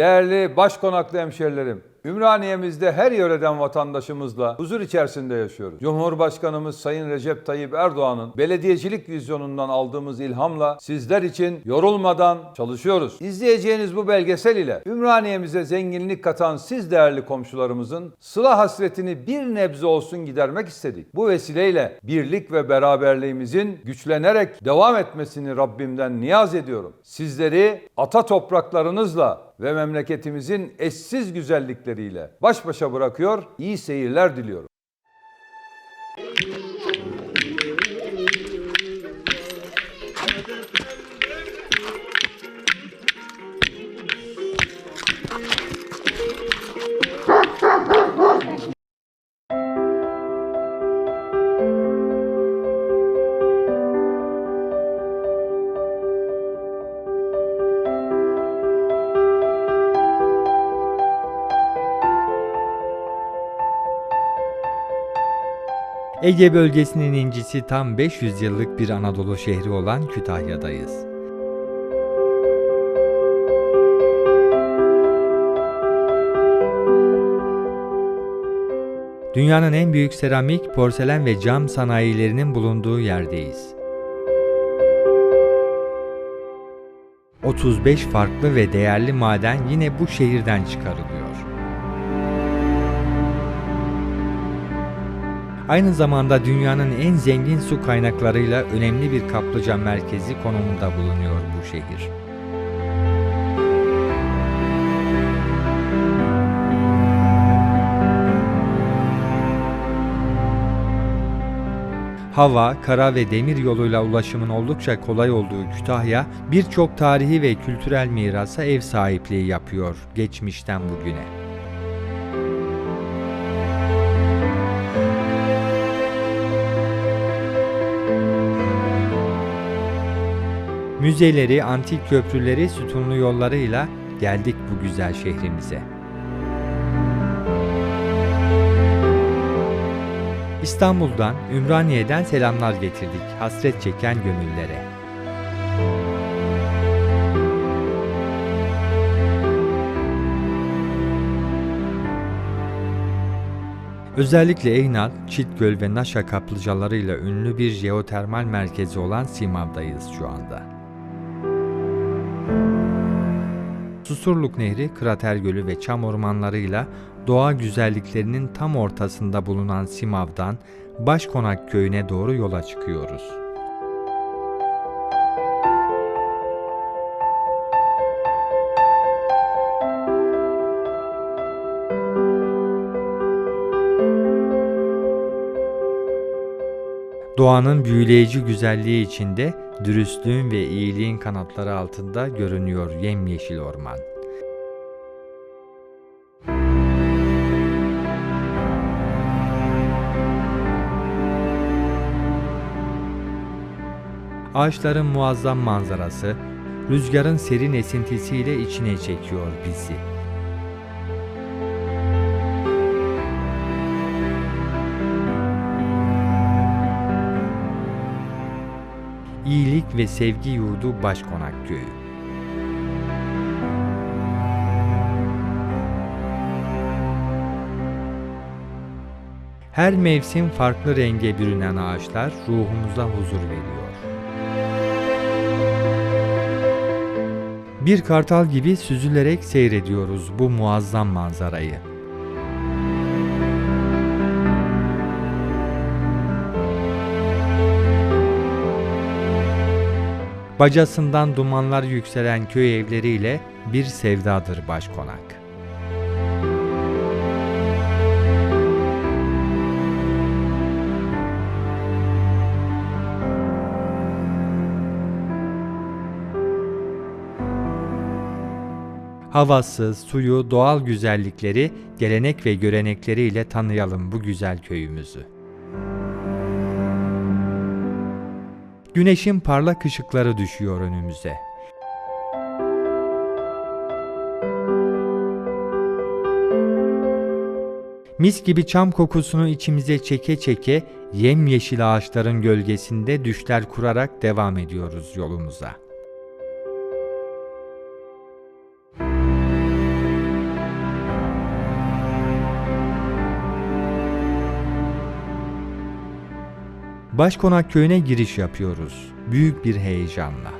Değerli başkonaklı hemşerilerim, Ümraniye'mizde her yöreden vatandaşımızla huzur içerisinde yaşıyoruz. Cumhurbaşkanımız Sayın Recep Tayyip Erdoğan'ın belediyecilik vizyonundan aldığımız ilhamla sizler için yorulmadan çalışıyoruz. İzleyeceğiniz bu belgesel ile Ümraniye'mize zenginlik katan siz değerli komşularımızın sıla hasretini bir nebze olsun gidermek istedik. Bu vesileyle birlik ve beraberliğimizin güçlenerek devam etmesini Rabbimden niyaz ediyorum. Sizleri ata topraklarınızla ve memleketimizin eşsiz güzellikleriyle baş başa bırakıyor, iyi seyirler diliyorum. Ege bölgesinin incisi tam 500 yıllık bir Anadolu şehri olan Kütahya'dayız. Dünyanın en büyük seramik, porselen ve cam sanayilerinin bulunduğu yerdeyiz. 35 farklı ve değerli maden yine bu şehirden çıkarılıyor. Aynı zamanda dünyanın en zengin su kaynaklarıyla önemli bir kaplıca merkezi konumunda bulunuyor bu şehir. Hava, kara ve demir yoluyla ulaşımın oldukça kolay olduğu Kütahya, birçok tarihi ve kültürel mirasa ev sahipliği yapıyor geçmişten bugüne. Müzeleri, antik köprüleri, sütunlu yollarıyla geldik bu güzel şehrimize. İstanbul'dan, Ümraniye'den selamlar getirdik hasret çeken gönüllere. Özellikle Eynal, Çitgöl ve Naşa kaplıcalarıyla ünlü bir jeotermal merkezi olan Simav'dayız şu anda. Susurluk Nehri, Krater Gölü ve çam ormanlarıyla doğa güzelliklerinin tam ortasında bulunan Simav'dan Başkonak köyüne doğru yola çıkıyoruz. Doğanın büyüleyici güzelliği içinde dürüstlüğün ve iyiliğin kanatları altında görünüyor yemyeşil orman. Ağaçların muazzam manzarası, rüzgarın serin esintisiyle içine çekiyor bizi. Ve Sevgi Yurdu Başkonak Köyü. Her mevsim farklı renge bürünen ağaçlar ruhumuza huzur veriyor. Bir kartal gibi süzülerek seyrediyoruz bu muazzam manzarayı. Bacasından dumanlar yükselen köy evleriyle bir sevdadır başkonak. Havası, suyu, doğal güzellikleri, gelenek ve görenekleriyle tanıyalım bu güzel köyümüzü. Güneşin parlak ışıkları düşüyor önümüze. Mis gibi çam kokusunu içimize çeke çeke yemyeşil ağaçların gölgesinde düşler kurarak devam ediyoruz yolumuza. Başkonak köyüne giriş yapıyoruz. Büyük bir heyecanla.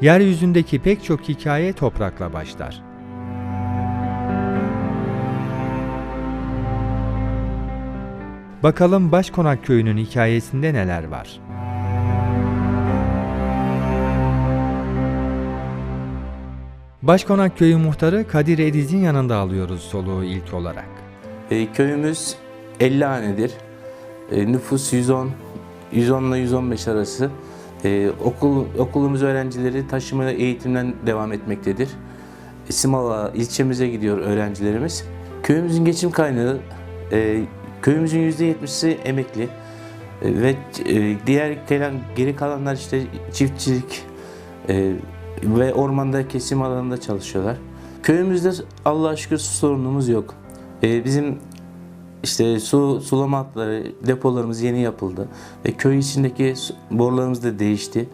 Yeryüzündeki pek çok hikaye toprakla başlar. Bakalım Başkonak köyünün hikayesinde neler var? Başkonak köyü muhtarı Kadir Ediz'in yanında alıyoruz soluğu ilk olarak. E, köyümüz 50 hanedir. E, nüfus 110, 110 ile 115 arası. E, okul okulumuz öğrencileri taşıma eğitimden devam etmektedir. Simava ilçemize gidiyor öğrencilerimiz. Köyümüzün geçim kaynağı köyümüzün %70'si emekli. Ve diğer gelen geri kalanlar işte çiftçilik ve ormanda kesim alanında çalışıyorlar. Köyümüzde Allah'a şükür su sorunumuz yok. E, bizim işte su sulama hatları, depolarımız yeni yapıldı ve köy içindeki borularımız da değişti.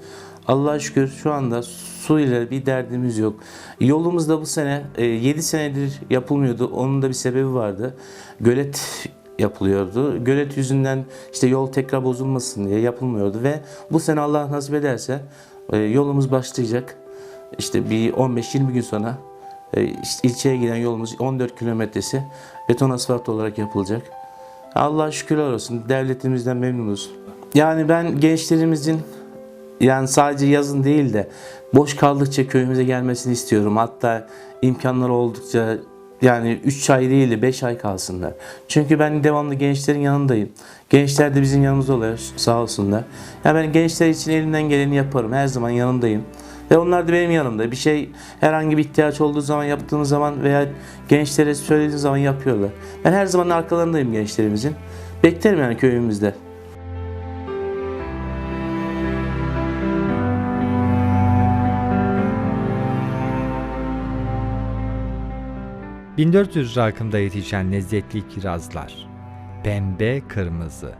Allah'a şükür şu anda su ile bir derdimiz yok. Yolumuz da bu sene 7 senedir yapılmıyordu. Onun da bir sebebi vardı. Gölet yapılıyordu. Gölet yüzünden işte yol tekrar bozulmasın diye yapılmıyordu ve bu sene Allah nasip ederse e, yolumuz başlayacak. İşte bir 15-20 gün sonra e, ilçeye giden yolumuz 14 kilometresi beton asfalt olarak yapılacak. Allah'a şükürler olsun. Devletimizden memnunuz. Yani ben gençlerimizin yani sadece yazın değil de boş kaldıkça köyümüze gelmesini istiyorum. Hatta imkanları oldukça yani 3 ay değil de 5 ay kalsınlar. Çünkü ben devamlı gençlerin yanındayım. Gençler de bizim yanımızda oluyor sağ olsunlar. Ya ben gençler için elimden geleni yaparım. Her zaman yanındayım. Ve onlar da benim yanımda. Bir şey herhangi bir ihtiyaç olduğu zaman yaptığımız zaman veya gençlere söylediğim zaman yapıyorlar. Ben her zaman arkalarındayım gençlerimizin. Beklerim yani köyümüzde. ...1400 rakımda yetişen lezzetli kirazlar. Pembe kırmızı.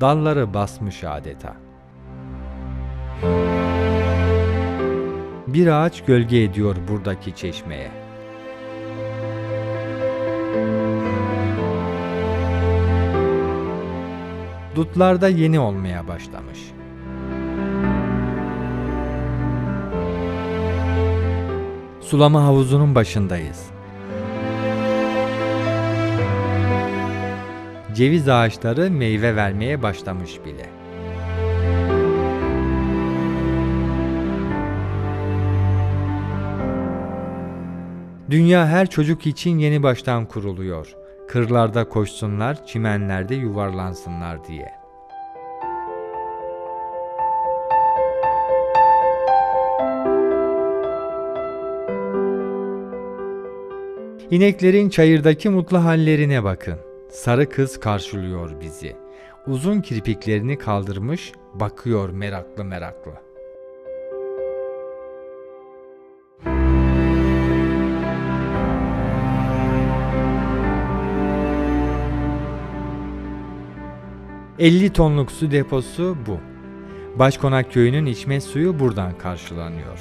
Dalları basmış adeta. Bir ağaç gölge ediyor buradaki çeşmeye. Dutlar da yeni olmaya başlamış. Sulama havuzunun başındayız. Ceviz ağaçları meyve vermeye başlamış bile. Dünya her çocuk için yeni baştan kuruluyor. Kırlarda koşsunlar, çimenlerde yuvarlansınlar diye. İneklerin çayırdaki mutlu hallerine bakın. Sarı kız karşılıyor bizi. Uzun kirpiklerini kaldırmış, bakıyor meraklı meraklı. ...50 tonluk su deposu bu. Başkonak köyünün içme suyu buradan karşılanıyor.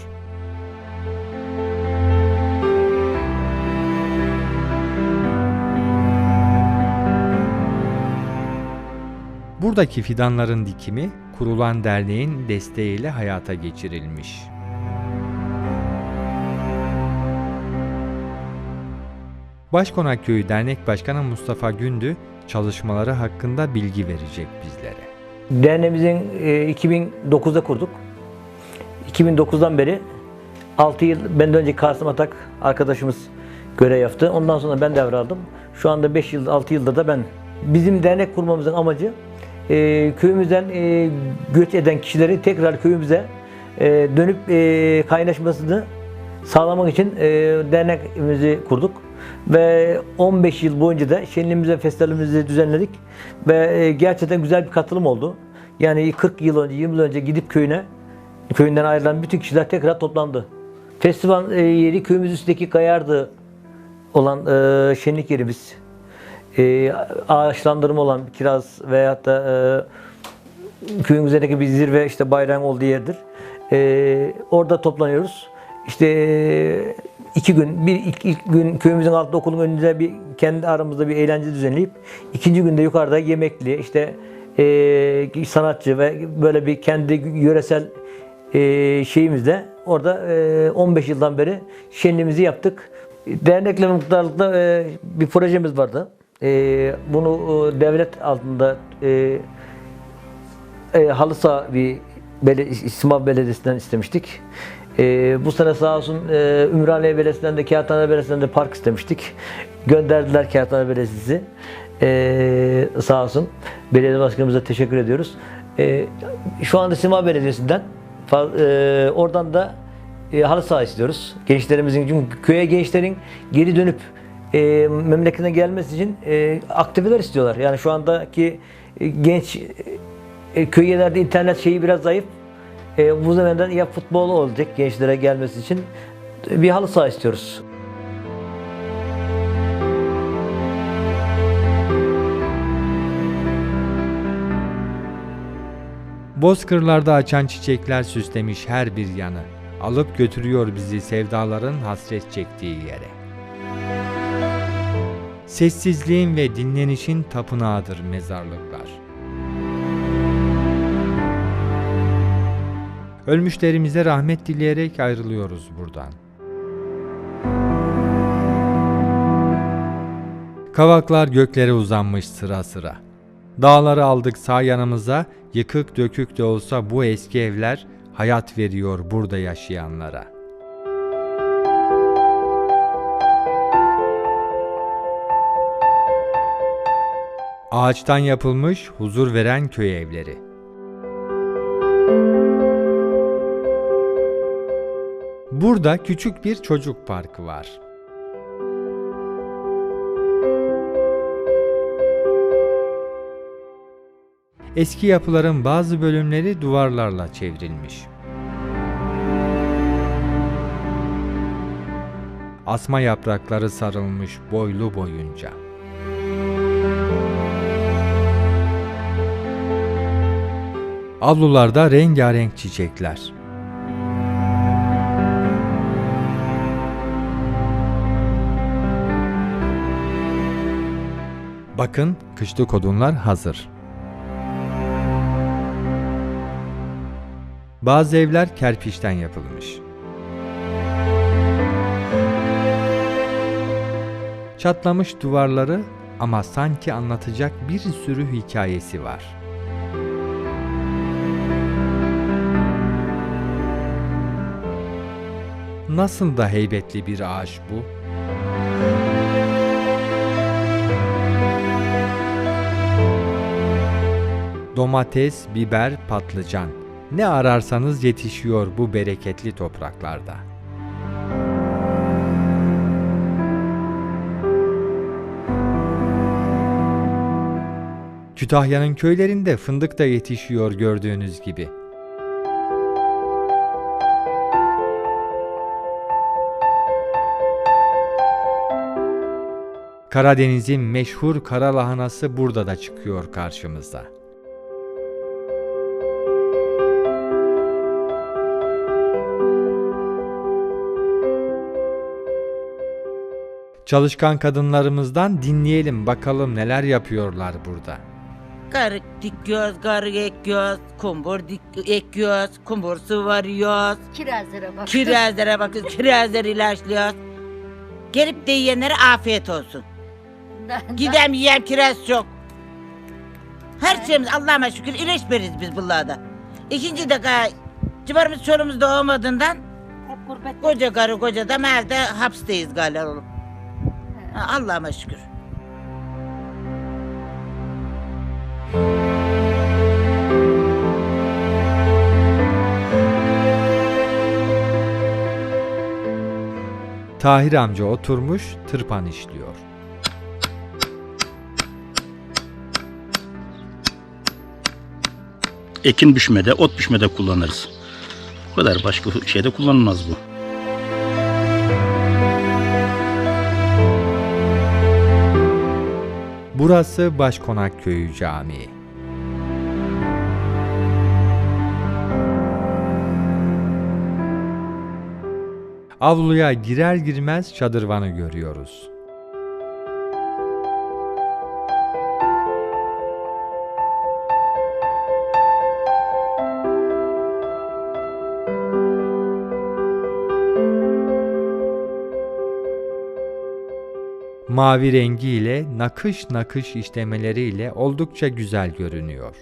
Buradaki fidanların dikimi kurulan derneğin desteğiyle hayata geçirilmiş. Başkonak Köyü Dernek Başkanı Mustafa Gündü çalışmaları hakkında bilgi verecek bizlere. Derneğimizin e, 2009'da kurduk. 2009'dan beri 6 yıl benden önce Kasım Atak arkadaşımız görev yaptı. Ondan sonra ben devraldım. Şu anda 5 yıl 6 yılda da ben. Bizim dernek kurmamızın amacı e, köyümüzden e, göç eden kişileri tekrar köyümüze e, dönüp e, kaynaşmasını sağlamak için e, dernekimizi kurduk. Ve 15 yıl boyunca da şenliğimizi, festivalimizi düzenledik. Ve e, gerçekten güzel bir katılım oldu. Yani 40 yıl önce, 20 yıl önce gidip köyüne, köyünden ayrılan bütün kişiler tekrar toplandı. Festival e, yeri köyümüz üstteki Kayardı olan e, şenlik yerimiz. Ağaçlandırma olan kiraz veyahut da köyün üzerindeki bir zirve işte bayram olduğu yerdir. Orada toplanıyoruz. İşte iki gün, bir ilk, ilk gün köyümüzün altında okulun önünde bir kendi aramızda bir eğlence düzenleyip ikinci günde yukarıda yemekli işte e, sanatçı ve böyle bir kendi yöresel e, şeyimizde orada e, 15 yıldan beri şenliğimizi yaptık. Dernekle muhtarlıkta e, bir projemiz vardı. E, bunu e, devlet altında e, e, halı saha bir bele, Simav Belediyesi'nden istemiştik. E, bu sene sağ olsun e, Ümraniye Belediyesi'nden de Kağıthane Belediyesi'nden de park istemiştik. Gönderdiler Kağıthane Belediyesi. E, sağ olsun. Belediye başkanımıza teşekkür ediyoruz. E, şu anda Simav Belediyesi'nden e, oradan da e, halı saha istiyoruz. Gençlerimizin çünkü köye gençlerin geri dönüp e, memleketine gelmesi için e, aktiviteler istiyorlar. Yani şu andaki e, genç e, köy yerlerde internet şeyi biraz zayıf. E, bu zamanda ya futbol olacak gençlere gelmesi için bir halı saha istiyoruz. Bozkırlarda açan çiçekler süslemiş her bir yanı. Alıp götürüyor bizi sevdaların hasret çektiği yere. Sessizliğin ve dinlenişin tapınağıdır mezarlıklar. Ölmüşlerimize rahmet dileyerek ayrılıyoruz buradan. Kavaklar göklere uzanmış sıra sıra. Dağları aldık sağ yanımıza, yıkık dökük de olsa bu eski evler hayat veriyor burada yaşayanlara. Ağaçtan yapılmış huzur veren köy evleri. Burada küçük bir çocuk parkı var. Eski yapıların bazı bölümleri duvarlarla çevrilmiş. Asma yaprakları sarılmış boylu boyunca. Avlularda rengarenk çiçekler. Bakın kışlık odunlar hazır. Bazı evler kerpiçten yapılmış. Çatlamış duvarları ama sanki anlatacak bir sürü hikayesi var. Nasıl da heybetli bir ağaç bu? Domates, biber, patlıcan. Ne ararsanız yetişiyor bu bereketli topraklarda. Kütahya'nın köylerinde fındık da yetişiyor gördüğünüz gibi. Karadeniz'in meşhur kara lahanası burada da çıkıyor karşımıza. Çalışkan kadınlarımızdan dinleyelim bakalım neler yapıyorlar burada. Karık dikiyoruz, karık ekiyoruz, kumbur dik ekiyoruz, kumbur sıvarıyoruz, Kirazlara bak. kirazlara bakıyoruz, kirazları ilaçlıyoruz. Gelip de yiyenlere afiyet olsun. Gidem yiyem kiraz çok. Her şeyimiz Allah'ıma şükür ilaçmeriz biz bunlarda. İkinci de ga- civarımız çolumuz da olmadığından Hep koca karı koca da evde hapsteyiz galiba oğlum. Ha, Allah'ıma şükür. Tahir amca oturmuş tırpan işliyor. ekin biçmede, ot biçmede kullanırız. Bu kadar başka şeyde kullanılmaz bu. Burası Başkonak Köyü Camii. Avluya girer girmez şadırvanı görüyoruz. Mavi rengiyle nakış nakış işlemeleriyle oldukça güzel görünüyor.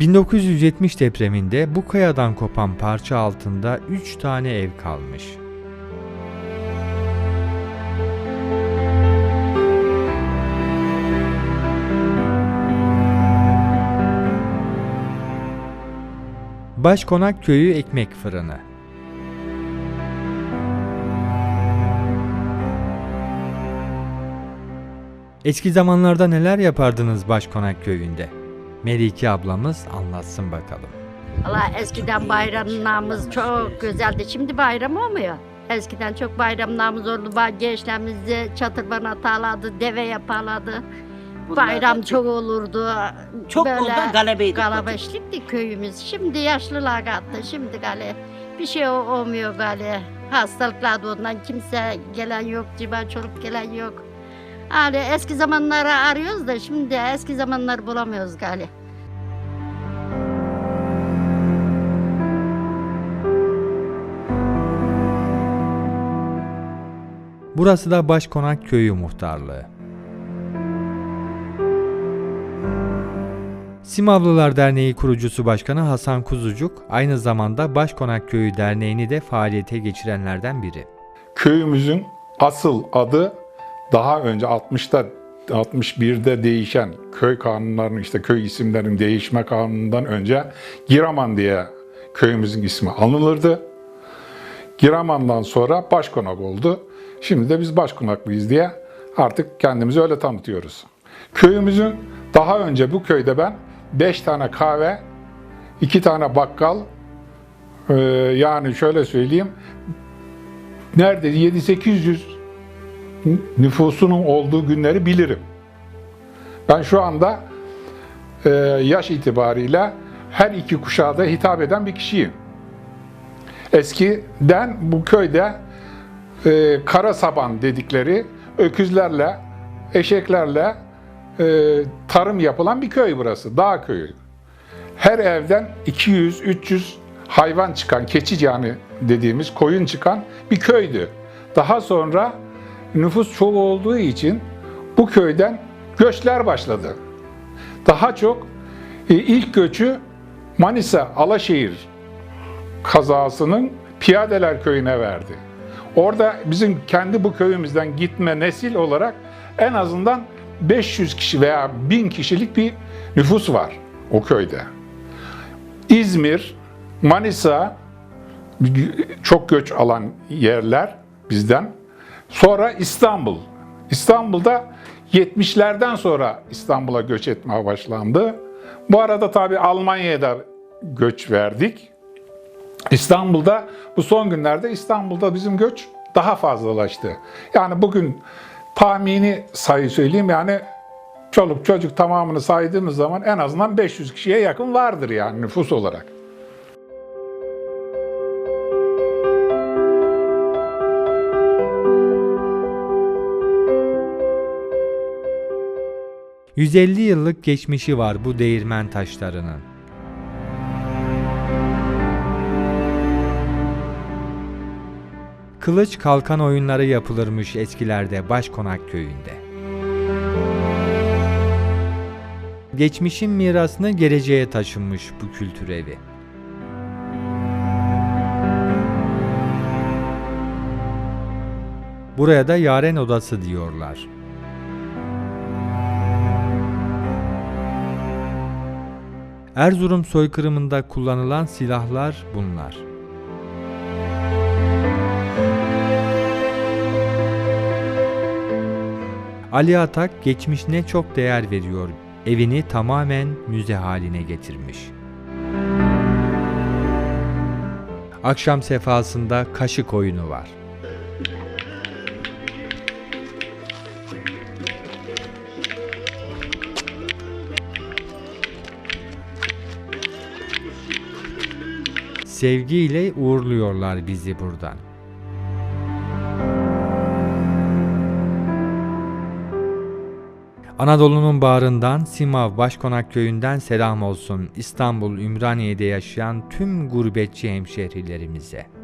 ...1970 depreminde bu kayadan kopan parça altında 3 tane ev kalmış. Başkonak Köyü Ekmek Fırını Eski zamanlarda neler yapardınız Başkonak Köyü'nde? Melike ablamız anlatsın bakalım. Allah eskiden bayramlarımız çok güzeldi. Şimdi bayram olmuyor. Eskiden çok bayramlarımız oldu. Ba- Gençlerimiz de çatırban atarlardı, deve yaparlardı. Bayram çok olurdu. Çok oldu, galebeydik. Galabeşlikti köyümüz. Şimdi yaşlılar kalktı. Şimdi gale bir şey olmuyor gale. Hastalıklar da ondan kimse gelen yok, civan çoluk gelen yok. Yani eski zamanları arıyoruz da şimdi eski zamanları bulamıyoruz gale. Burası da Başkonak Köyü Muhtarlığı. Simavlılar Derneği kurucusu başkanı Hasan Kuzucuk aynı zamanda Başkonak Köyü Derneği'ni de faaliyete geçirenlerden biri. Köyümüzün asıl adı daha önce 60'ta 61'de değişen köy kanunlarının işte köy isimlerinin değişme kanunundan önce Giraman diye köyümüzün ismi anılırdı. Giraman'dan sonra Başkonak oldu. Şimdi de biz Başkonaklıyız diye artık kendimizi öyle tanıtıyoruz. Köyümüzün daha önce bu köyde ben 5 tane kahve, 2 tane bakkal, eee, yani şöyle söyleyeyim nerede 7-800 nüfusunun olduğu günleri bilirim. Ben şu anda e, yaş itibariyle her iki kuşağa da hitap eden bir kişiyim. Eskiden bu köyde e, kara saban dedikleri öküzlerle, eşeklerle e, tarım yapılan bir köy burası, dağ köyü. Her evden 200-300 hayvan çıkan, keçi yani dediğimiz koyun çıkan bir köydü. Daha sonra nüfus çok olduğu için bu köyden göçler başladı. Daha çok e, ilk göçü Manisa Alaşehir kazasının Piyadeler köyüne verdi. Orada bizim kendi bu köyümüzden gitme nesil olarak en azından 500 kişi veya 1000 kişilik bir nüfus var o köyde. İzmir, Manisa çok göç alan yerler bizden. Sonra İstanbul. İstanbul'da 70'lerden sonra İstanbul'a göç etmeye başlandı. Bu arada tabii Almanya'ya da göç verdik. İstanbul'da bu son günlerde İstanbul'da bizim göç daha fazlalaştı. Yani bugün tahmini sayı söyleyeyim yani çoluk çocuk tamamını saydığımız zaman en azından 500 kişiye yakın vardır yani nüfus olarak. ...150 yıllık geçmişi var bu değirmen taşlarının. Kılıç kalkan oyunları yapılırmış eskilerde Başkonak köyünde. Geçmişin mirasını geleceğe taşınmış bu kültür evi. Buraya da yaren odası diyorlar. Erzurum soykırımında kullanılan silahlar bunlar. Ali Atak geçmişine çok değer veriyor. Evini tamamen müze haline getirmiş. Akşam sefasında kaşık oyunu var. Sevgiyle uğurluyorlar bizi buradan. Anadolu'nun bağrından Simav Başkonak köyünden selam olsun İstanbul Ümraniye'de yaşayan tüm gurbetçi hemşehrilerimize.